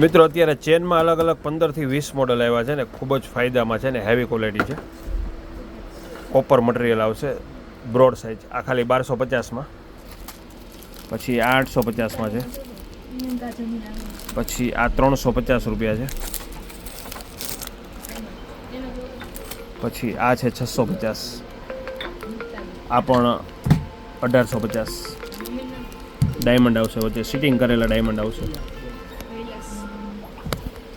મિત્રો, અત્યારે ચેનમાં અલગ અલગ પંદરથી વીસ મોડલ આવ્યા છે ને, ખૂબ જ ફાયદામાં છે ને હેવી ક્વોલિટી છે. કોપર મટીરિયલ આવશે બ્રોડ સાઇઝ આ ખાલી બારસો પચાસમાં. પછી આ આઠસો પચાસમાં છે. પછી આ ત્રણસો પચાસ રૂપિયા છે. પછી આ છે છસો પચાસ. આ પણ અઢારસો પચાસ. ડાયમંડ આવશે વચ્ચે સિટિંગ કરેલા ડાયમંડ આવશે.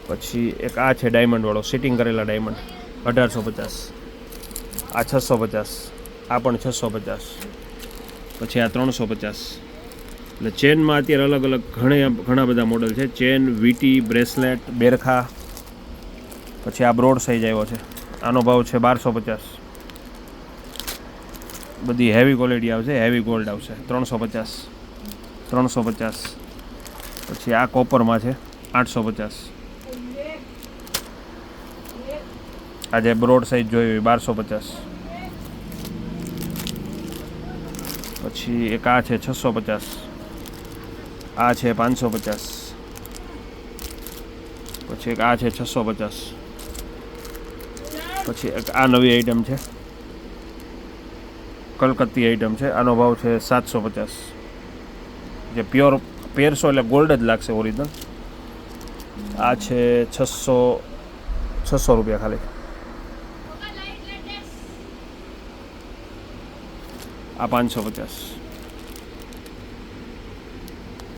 પછી એક આ છે ડાયમંડવાળો સિટિંગ કરેલા ડાયમંડ અઢારસો પચાસ. આ છસો પચાસ, આ પણ છસો પચાસ. પછી આ ત્રણસો પચાસ. એટલે ચેનમાં અત્યારે અલગ અલગ ઘણા ઘણા બધા મોડલ છે. ચેન વીટી બ્રેસલેટ બેરખા. પછી આ બ્રોડ સાઈઝ આવ્યો છે. આનો ભાવ છે બારસો પચાસ. બધી હેવી ક્વોલિટી આવશે હેવી ગોલ્ડ આવશે. ત્રણસો પચાસ ત્રણસો પચાસ. પછી આ કોપરમાં છે, આઠસો પચાસ. આજે બ્રોડ સાઈઝ જોઈ બારસો પચાસ. પછી એક આ છે છસો પચાસ. આ છે પાંચસો પચાસ. પછી એક આ છે છસો પચાસ. પછી એક આ નવી આઈટમ છે. કલકત્તી આઈટમ છે. આનો ભાવ છે સાતસો પચાસ. જે પ્યોર પેરસો એટલે ગોલ્ડ જ લાગશે ઓરિજિનલ આ છે છસો છસો રૂપિયા ખાલી. આ પાંચસો પચાસ